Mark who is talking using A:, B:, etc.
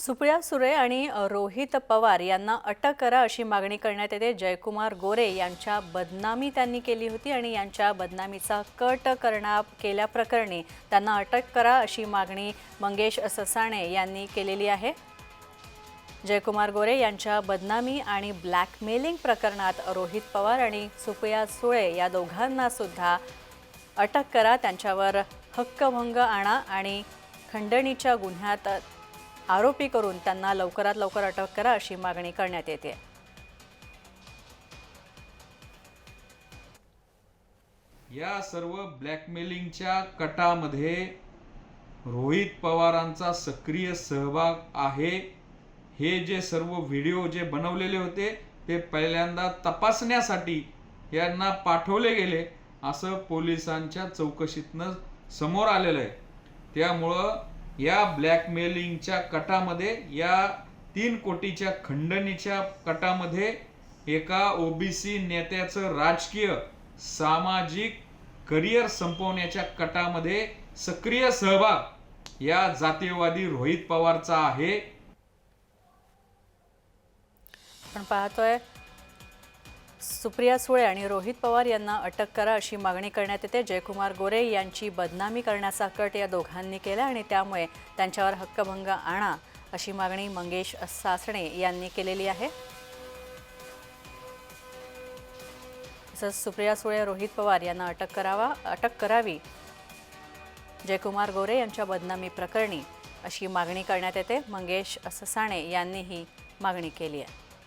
A: सुप्रिया सुरे आणि रोहित पवार यांना अटक करा अशी मागणी करण्यात येते. जयकुमार गोरे यांच्या बदनामी त्यांनी केली होती आणि यांच्या बदनामीचा कट करण्या केल्याप्रकरणी त्यांना अटक करा अशी मागणी मंगेश ससाणे यांनी केलेली आहे. जयकुमार गोरे यांच्या बदनामी आणि ब्लॅकमेलिंग प्रकरणात रोहित पवार आणि सुप्रिया सुळे या दोघांना सुद्धा अटक करा. त्यांच्यावर हक्कभंग आणा आणि खंडणीच्या गुन्ह्यात आरोपी करून त्यांना लवकरात लवकर अटक करा अशी मागणी करण्यात येते.
B: या सर्व ब्लॅकमेलिंगच्या कटामध्ये रोहित पवारांचा सक्रिय सहभाग आहे. हे जे सर्व व्हिडिओ जे बनवलेले होते ते पहिल्यांदा तपासण्यासाठी यांना पाठवले गेले असं पोलिसांच्या चौकशीतनं समोर आलेलं आहे. त्यामुळं या ब्लॅकमेलिंगच्या कटामध्ये या तीन कोटीच्या खंडणीच्या कटामध्ये एका ओबीसी नेत्याचं राजकीय सामाजिक करिअर संपवण्याच्या कटामध्ये सक्रिय सहभाग या जातीयवादी रोहित पवारचा आहे.
A: आपण पाहतोय सुप्रिया सुळे आणि रोहित पवार यांना अटक करा अशी मागणी करण्यात येते. जयकुमार गोरे यांची बदनामी करण्याचा कट या दोघांनी केला आणि त्यामुळे त्यांच्यावर हक्कभंग आणा अशी मागणी मंगेश सासणे यांनी केलेली आहे. तसंच सुप्रिया सुळे रोहित पवार यांना अटक करावा अटक करावी. जयकुमार गोरे यांच्या बदनामी प्रकरणी अशी मागणी करण्यात येते. मंगेश ससाणे यांनीही मागणी केली आहे.